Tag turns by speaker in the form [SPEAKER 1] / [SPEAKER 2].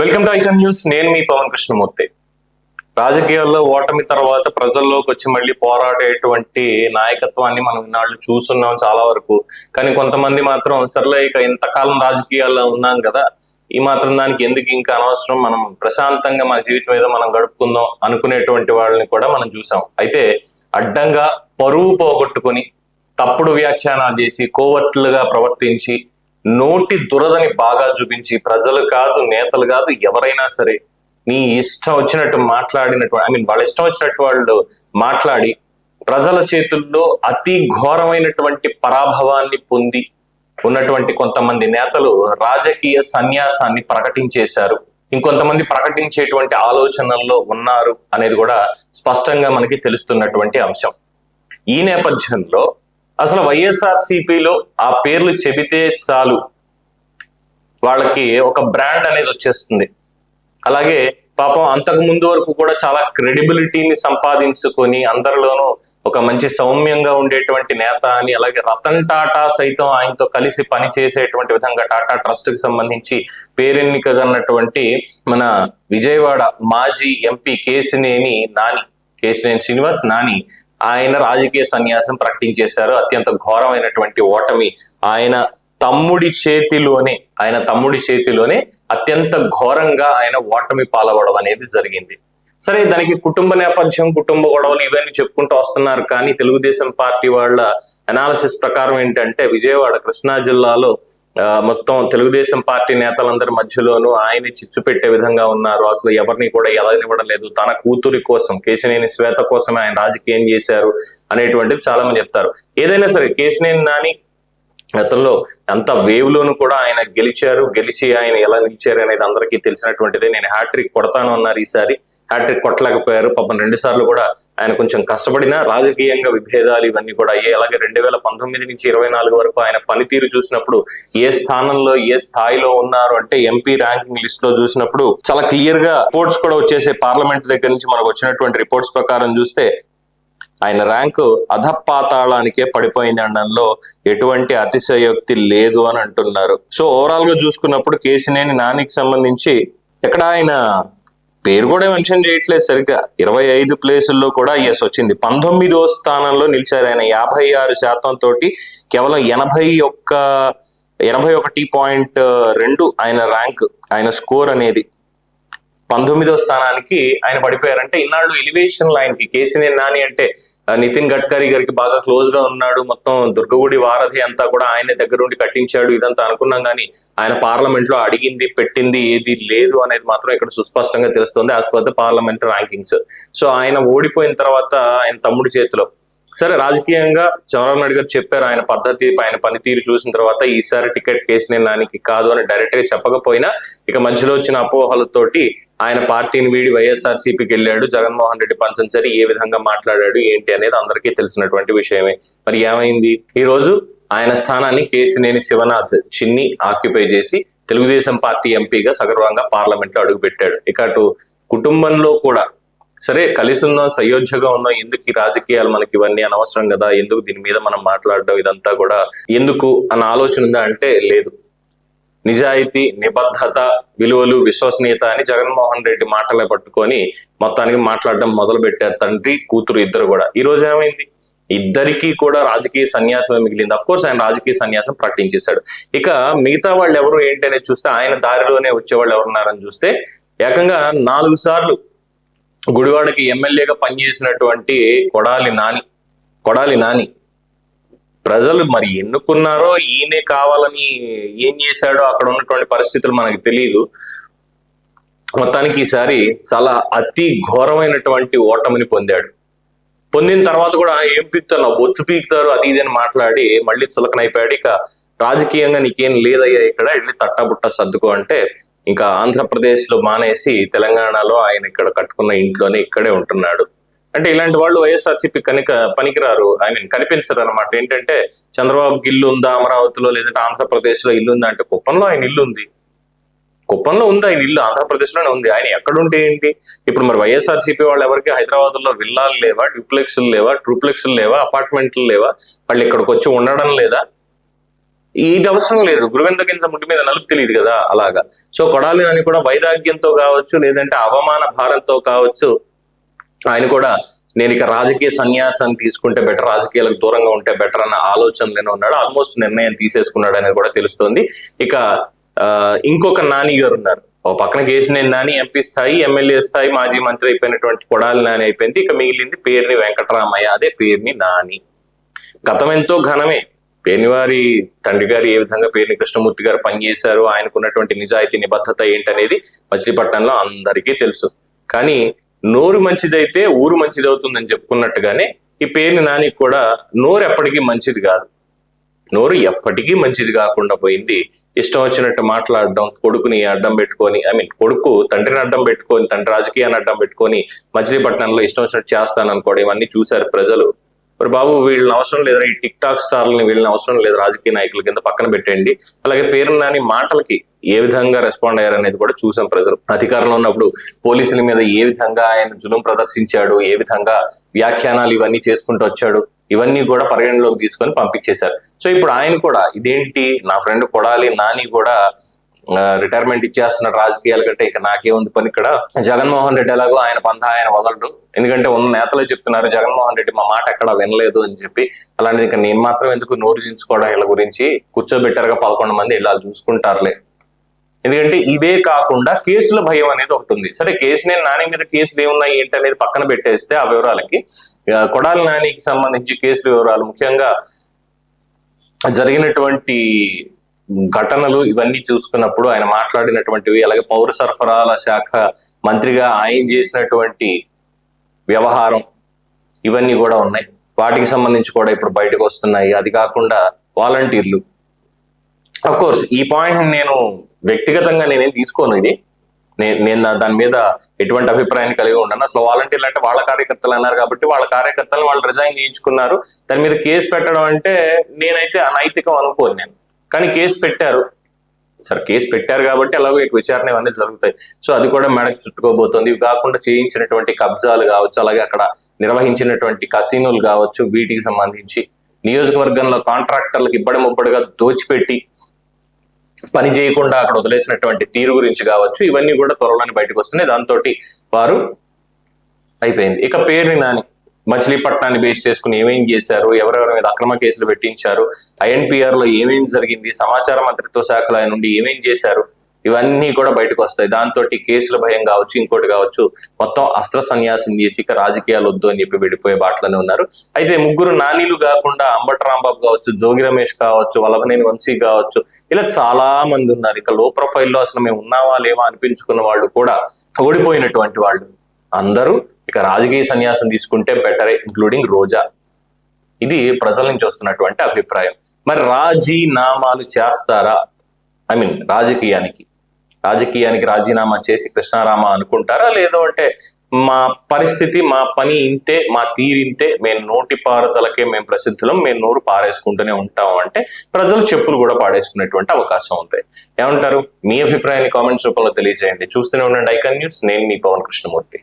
[SPEAKER 1] Welcome to icon news. నేను మీ పవన్ కృష్ణమూర్తి. రాజకీయాల్లో ఓటమి తర్వాత ప్రజల్లోకి వచ్చి మళ్ళీ పోరాడేటువంటి నాయకత్వాన్ని మనం ఇన్నాళ్ళు చూస్తున్నాం చాలా వరకు. కానీ కొంతమంది మాత్రం సర్లే ఇక ఇంతకాలం రాజకీయాల్లో ఉన్నాం కదా ఈ మాత్రం దానికి ఎందుకు ఇంకా అనవసరం? మనం ప్రశాంతంగా మన జీవితం మీద మనం గడుపుకుందాం అనుకునేటువంటి వాళ్ళని కూడా మనం చూసాం. అయితే అడ్డంగా పరువు పోగొట్టుకొని తప్పుడు వ్యాఖ్యానాలు చేసి కోవట్లుగా ప్రవర్తించి నోటి దురదని బాగా చూపించి ప్రజలు కాదు నేతలు కాదు ఎవరైనా సరే నీ ఇష్టం వచ్చినట్టు మాట్లాడినట్టు ఐ మీన్ వాళ్ళ ఇష్టం వచ్చినట్టు వాళ్ళు మాట్లాడి ప్రజల చేతుల్లో అతి ఘోరమైనటువంటి పరాభవాన్ని పొంది ఉన్నటువంటి కొంతమంది నేతలు రాజకీయ సన్యాసాన్ని ప్రకటించేశారు. ఇంకొంతమంది ప్రకటించేటువంటి ఆలోచనల్లో ఉన్నారు అనేది కూడా స్పష్టంగా మనకి తెలుస్తున్నటువంటి అంశం. ఈ నేపథ్యంలో అసలు వైఎస్ఆర్ సిపిలో ఆ పేర్లు చెబితే చాలు. వాళ్ళకి ఒక బ్రాండ్ అనేది వచ్చేస్తుంది. అలాగే పాపం అంతకు ముందు వరకు కూడా చాలా క్రెడిబిలిటీని సంపాదించుకొని అందరిలోనూ ఒక మంచి సౌమ్యంగా ఉండేటువంటి నేత అని అలాగే రతన్ టాటా సైతం ఆయనతో కలిసి పని చేసేటువంటి విధంగా టాటా ట్రస్ట్కి సంబంధించి పేరెన్నికగన్నటువంటి మన విజయవాడ మాజీ ఎంపీ కేసినేని నాని కేసినేని శ్రీనివాస్ నాని ఆయన రాజకీయ సన్యాసం ప్రకటించేశారు. అత్యంత ఘోరమైనటువంటి ఓటమి ఆయన తమ్ముడి చేతిలోనే ఆయన తమ్ముడి చేతిలోనే అత్యంత ఘోరంగా ఆయన ఓటమి పాలవడం అనేది జరిగింది. సరే దానికి కుటుంబ నేపథ్యం కుటుంబ గొడవలు ఇవన్నీ చెప్పుకుంటూ వస్తున్నారు. కానీ తెలుగుదేశం పార్టీ వాళ్ళ అనాలిసిస్ ప్రకారం ఏంటంటే విజయవాడ కృష్ణా జిల్లాలో మొత్తం తెలుగుదేశం పార్టీ నేతలందరి మధ్యలోనూ ఆయన చిచ్చు పెట్టే విధంగా ఉన్నారు. అసలు ఎవరిని కూడా ఎలానివ్వడం లేదు తన కూతురి కోసం కేశినేని శ్వేత కోసమే ఆయన రాజకీయం చేశారు అనేటువంటిది చాలా మంది చెప్తారు. ఏదైనా సరే కేశినేని నాని గతంలో అంత వేవ్ లోను కూడా ఆయన గెలిచారు గెలిచి ఆయన ఎలా నిలిచారు అనేది అందరికీ తెలిసినటువంటిదే. నేను హ్యాట్రిక్ కొడతాను అన్నారు ఈసారి. హ్యాట్రిక్ కొట్టలేకపోయారు. పాపం రెండు సార్లు కూడా ఆయన కొంచెం కష్టపడినా రాజకీయంగా విభేదాలు ఇవన్నీ కూడా అయ్యాయి. అలాగే రెండు వేల పంతొమ్మిది నుంచి ఇరవై నాలుగు వరకు ఆయన పనితీరు చూసినప్పుడు ఏ స్థానంలో ఏ స్థాయిలో ఉన్నారు అంటే ఎంపీ ర్యాంకింగ్ లిస్ట్లో చూసినప్పుడు చాలా క్లియర్గా రిపోర్ట్స్ కూడా వచ్చేసే పార్లమెంట్ దగ్గర నుంచి మనకు వచ్చినటువంటి రిపోర్ట్స్ ప్రకారం చూస్తే ఆయన ర్యాంకు అధపాతాళానికే పడిపోయింది అనడంలో ఎటువంటి అతిశయోక్తి లేదు అని అంటున్నారు. సో ఓవరాల్గా చూసుకున్నప్పుడు కేసినేని నానికి సంబంధించి ఎక్కడ ఆయన పేరు కూడా మెన్షన్ చేయట్లేదు సరిగ్గా. ఇరవై ఐదు ప్లేసుల్లో కూడా ఎస్ వచ్చింది. పంతొమ్మిదో స్థానంలో నిలిచారు ఆయన. యాభై ఆరు శాతం తోటి కేవలం ఎనభై ఒక్క ఎనభై ఒకటి పాయింట్ రెండు ఆయన ర్యాంక్ ఆయన స్కోర్ అనేది పంతొమ్మిదో స్థానానికి ఆయన పడిపోయారంటే ఇన్నాళ్ళు ఎలివేషన్ ఆయనకి కేసీనేని నాని అంటే నితిన్ గడ్కరీ గారికి బాగా క్లోజ్గా ఉన్నాడు. మొత్తం దుర్గగుడి వారధి అంతా కూడా ఆయన దగ్గర ఉండి కట్టించాడు. ఇదంతా అనుకున్నాం కానీ ఆయన పార్లమెంట్లో అడిగింది పెట్టింది ఏది లేదు అనేది మాత్రం ఇక్కడ సుస్పష్టంగా తెలుస్తుంది as per the parliament rankings so ఆయన ఓడిపోయిన తర్వాత ఆయన తమ్ముడి చేతిలో. సరే రాజకీయంగా చంద్రబాబు నాయుడు గారు చెప్పారు ఆయన పద్ధతి ఆయన పనితీరు చూసిన తర్వాత ఈసారి టికెట్ కేసునే నానికి కాదు అని డైరెక్ట్గా చెప్పకపోయినా ఇక మధ్యలో వచ్చిన అపోహలతోటి ఆయన పార్టీని వీడి వైఎస్ఆర్సీపీకి వెళ్ళాడు జగన్మోహన్ రెడ్డి పంచంచరి ఏ విధంగా మాట్లాడాడు ఏంటి అనేది అందరికీ తెలిసినటువంటి విషయమే. మరి ఏమైంది? ఈ రోజు ఆయన స్థానాన్ని కేసినేని శివనాథ్ చిన్ని ఆక్యుపై చేసి తెలుగుదేశం పార్టీ ఎంపీగా సగర్వంగా పార్లమెంట్లో అడుగుపెట్టాడు. ఇక అటు కుటుంబంలో కూడా సరే కలిసి ఉందాం సయోధ్యగా ఉన్నాం ఎందుకు ఈ రాజకీయాలు మనకి ఇవన్నీ అనవసరం కదా ఎందుకు దీని మీద మనం మాట్లాడడం ఇదంతా కూడా ఎందుకు అన్న ఆలోచన ఉందా అంటే లేదు. నిజాయితీ నిబద్ధత విలువలు విశ్వసనీయత అని జగన్మోహన్ రెడ్డి మాటలే పట్టుకొని మొత్తానికి మాట్లాడడం మొదలు పెట్టారు తండ్రి కూతురు ఇద్దరు కూడా. ఈ రోజు ఏమైంది? ఇద్దరికీ కూడా రాజకీయ సన్యాసం మిగిలింది. అఫ్ కోర్స్ ఆయన రాజకీయ సన్యాసం ప్రకటించేశాడు. ఇక మిగతా వాళ్ళు ఎవరు ఏంటి అనేది చూస్తే ఆయన దారిలోనే వచ్చేవాళ్ళు ఎవరున్నారని చూస్తే ఏకంగా నాలుగు సార్లు గుడివాడకి ఎమ్మెల్యేగా పనిచేసినటువంటి కొడాలి నాని కొడాలి నాని ప్రజలు మరి ఎన్నుకున్నారో ఈయనే కావాలని ఏం చేశాడో అక్కడ ఉన్నటువంటి పరిస్థితులు మనకు తెలియదు మొత్తానికి ఈసారి చాలా అతి ఘోరమైనటువంటి ఓటమిని పొందాడు. పొందిన తర్వాత కూడా ఏం పీకుతారు బొచ్చు పీకుతారు అది ఇది అని మాట్లాడి మళ్ళీ చులకనైపోయాడు. ఇక రాజకీయంగా నీకేం లేదయ్యా ఇక్కడ వెళ్ళి తట్టబుట్ట సర్దుకో అంటే ఇంకా ఆంధ్రప్రదేశ్లో మానేసి తెలంగాణలో ఆయన ఇక్కడ కట్టుకున్న ఇంట్లోనే ఇక్కడే ఉంటున్నాడు. అంటే ఇలాంటి వాళ్ళు వైఎస్ఆర్సీపీ కనుక పనికిరారు. ఐ మీన్ కనిపించరు అనమాట ఏంటంటే చంద్రబాబుకి ఇల్లు ఉందా అమరావతిలో లేదంటే ఆంధ్రప్రదేశ్లో ఇల్లు ఉందా అంటే కుప్పంలో ఆయన ఇల్లు ఉంది. కుప్పంలో ఉంది ఆయన ఇల్లు. ఆంధ్రప్రదేశ్లోనే ఉంది. ఆయన ఎక్కడుంటే ఏంటి? ఇప్పుడు మరి వైఎస్ఆర్సీపీ వాళ్ళు ఎవరికి హైదరాబాద్లో విల్లాలు లేవా డ్యూప్లెక్స్లు లేవా ట్రూప్లెక్స్లు లేవా అపార్ట్మెంట్లు లేవా? వాళ్ళు ఇక్కడికి వచ్చి ఉండడం లేదా? ఇది అవసరం లేదు. గురువింద గింజ ముట్టి మీద నలుపు తెలియదు కదా అలాగా. సో కొడాలి అని కూడా వైరాగ్యంతో కావచ్చు లేదంటే అవమాన భారంతో కావచ్చు ఆయన కూడా నేను ఇక రాజకీయ సన్యాసాన్ని తీసుకుంటే బెటర్ రాజకీయాలకు దూరంగా ఉంటే బెటర్ అన్న ఆలోచనలోనే ఉన్నాడు. ఆల్మోస్ట్ నిర్ణయం తీసేసుకున్నాడు అనేది కూడా తెలుస్తుంది. ఇక ఆ, ఇంకొక నాని గారు ఉన్నారు. ఓ పక్కన కేసినేని నాని ఎంపీ స్థాయి ఎమ్మెల్యే స్థాయి మాజీ మంత్రి అయిపోయినటువంటి కొడాలి నాని అయిపోయింది. ఇక మిగిలింది పేరుని వెంకటరామయ్య అదే పేరుని నాని. గతం ఎంతో ఘనమే. పేర్నివారి తండ్రి గారు ఏ విధంగా పేరుని కృష్ణమూర్తి గారు పనిచేశారు ఆయనకున్నటువంటి నిజాయితీ నిబద్ధత ఏంటనేది మచిలీపట్నంలో అందరికీ తెలుసు. కానీ నోరు మంచిదైతే ఊరు మంచిది అవుతుందని చెప్పుకున్నట్టుగానే ఈ పేరుని నానికి కూడా నోరు ఎప్పటికీ మంచిది కాదు. నోరు ఎప్పటికీ మంచిది కాకుండా పోయింది. ఇష్టం వచ్చినట్టు మాట్లాడడం కొడుకుని అడ్డం పెట్టుకొని ఐ మీన్ కొడుకు తండ్రిని అడ్డం పెట్టుకొని తండ్రి రాజకీయాన్ని అడ్డం పెట్టుకొని మచిలీపట్నంలో ఇష్టం వచ్చినట్టు చేస్తాను అనుకోవడం ఇవన్నీ చూశారు ప్రజలు. మరి బాబు వీళ్ళని అవసరం లేదు ఈ టిక్ టాక్ స్టార్లని వీళ్ళని అవసరం లేదు రాజకీయ నాయకుల కింద పక్కన పెట్టండి అలాగే పేరు నాని మాటలకి ఏ విధంగా రెస్పాండ్ అయ్యారు అనేది కూడా చూసాం ప్రజలు. అధికారంలో ఉన్నప్పుడు పోలీసుల మీద ఏ విధంగా ఆయన జులుం ప్రదర్శించాడు ఏ విధంగా వ్యాఖ్యానాలు ఇవన్నీ చేసుకుంటూ వచ్చాడు ఇవన్నీ కూడా పరిగణలోకి తీసుకొని పంపించేశారు. సో ఇప్పుడు ఆయన కూడా ఇదేంటి? నా ఫ్రెండ్ కొడాలి నాని కూడా రిటైర్మెంట్ ఇచ్చేస్తున్నాడు రాజకీయాల కంటే ఇక నాకేముంది పని ఇక్కడ. జగన్మోహన్ రెడ్డి ఎలాగో ఆయన పంధ ఆయన వదలడు. ఎందుకంటే ఉన్న నేతలే చెప్తున్నారు జగన్మోహన్ రెడ్డి మా మాట ఎక్కడ వినలేదు అని చెప్పి. అలాంటిది ఇంకా నేను మాత్రం ఎందుకు నోరు చించుకోవడం వీళ్ళ గురించి? కూర్చోబెట్టారుగా పదకొండు మంది ఇలా చూసుకుంటారులే. ఎందుకంటే ఇదే కాకుండా కేసుల భయం అనేది ఒకటి ఉంది. సరే కేసు నేను నాని మీద కేసులు ఏమున్నాయి ఏంటి అనేది పక్కన పెట్టేస్తే ఆ వివరాలకి. కొడాలి నానికి సంబంధించి కేసుల వివరాలు ముఖ్యంగా జరిగినటువంటి ఘటనలు ఇవన్నీ చూసుకున్నప్పుడు ఆయన మాట్లాడినటువంటివి అలాగే పౌర సరఫరాల శాఖ మంత్రిగా ఆయన చేసినటువంటి వ్యవహారం ఇవన్నీ కూడా ఉన్నాయి. వాటికి సంబంధించి కూడా ఇప్పుడు బయటకు వస్తున్నాయి. అది కాకుండా వాలంటీర్లు. అఫ్ కోర్స్ ఈ పాయింట్ నేను వ్యక్తిగతంగా నేనేం తీసుకోను ఇది. నేను నేను నా- దాని మీద ఎటువంటి అభిప్రాయాన్ని కలిగి ఉండను. అసలు వాలంటీర్లు అంటే వాళ్ళ కార్యకర్తలు అన్నారు కాబట్టి వాళ్ళ కార్యకర్తలను వాళ్ళు రిజైన్ చేయించుకున్నారు. దాని మీద కేసు పెట్టడం అంటే నేనైతే అనైతికం అనుకోను నేను. కానీ కేసు పెట్టారు. సార్ కేసు పెట్టారు కాబట్టి అలాగే విచారణ ఇవన్నీ జరుగుతాయి. సో అది కూడా మెడకు చుట్టుకోబోతుంది. ఇవి కాకుండా చేయించినటువంటి కబ్జాలు కావచ్చు అలాగే అక్కడ నిర్వహించినటువంటి కసినోలు కావచ్చు వీటికి సంబంధించి నియోజకవర్గంలో కాంట్రాక్టర్లకు ఇబ్బడి ముబ్బడిగా దోచిపెట్టి పని చేయకుండా అక్కడ వదిలేసినటువంటి తీరు గురించి కావచ్చు ఇవన్నీ కూడా త్వరలోనే బయటకు వస్తున్నాయి. దాంతో వారు అయిపోయింది. ఇక పేరుని నాని. మచిలీపట్నాన్ని బేస్ చేసుకుని ఏమేం చేశారు ఎవరెవరి మీద అక్రమ కేసులు పెట్టించారు ఐఎన్పిఆర్లో ఏమేం జరిగింది సమాచార మంత్రిత్వ శాఖల నుండి ఏమేం చేశారు ఇవన్నీ కూడా బయటకు వస్తాయి. దాంతో కేసుల భయం కావచ్చు ఇంకోటి కావచ్చు మొత్తం అస్త్ర సన్యాసం చేసి ఇక రాజకీయాలు వద్దు అని చెప్పి వెళ్ళిపోయే బాటలోనే ఉన్నారు. అయితే ముగ్గురు నానీలు కాకుండా అంబట రాంబాబు కావచ్చు జోగి రమేష్ కావచ్చు వల్లభనేని వంశీ కావచ్చు ఇలా చాలా మంది ఉన్నారు. ఇక లో ప్రొఫైల్లో అసలు మేము ఉన్నావా లేవా అనిపించుకున్న వాళ్ళు కూడా ఓడిపోయినటువంటి వాళ్ళు. అందరూ ఇక రాజకీయ సన్యాసం తీసుకుంటే బెటరే ఇంక్లూడింగ్ రోజా. ఇది ప్రజల నుంచి వస్తున్నటువంటి అభిప్రాయం. మరి రాజీనామాలు చేస్తారా? ఐ మీన్ రాజకీయానికి. రాజకీయానికి రాజీనామా చేసి కృష్ణారామ అనుకుంటారా? లేదు అంటే మా పరిస్థితి మా పని ఇంతే మా తీరింతే మేము నోటి పారుదలకే మేము ప్రసిద్ధులం మేము నోరు పారేసుకుంటూనే ఉంటాం అంటే ప్రజలు చెప్పులు కూడా పాడేసుకునేటువంటి అవకాశం ఉంది. ఏమంటారు? మీ అభిప్రాయాన్ని కామెంట్స్ రూపంలో తెలియజేయండి. చూస్తూనే ఉండండి ఐకన్ న్యూస్. నేను మీ పవన్ కృష్ణమూర్తి.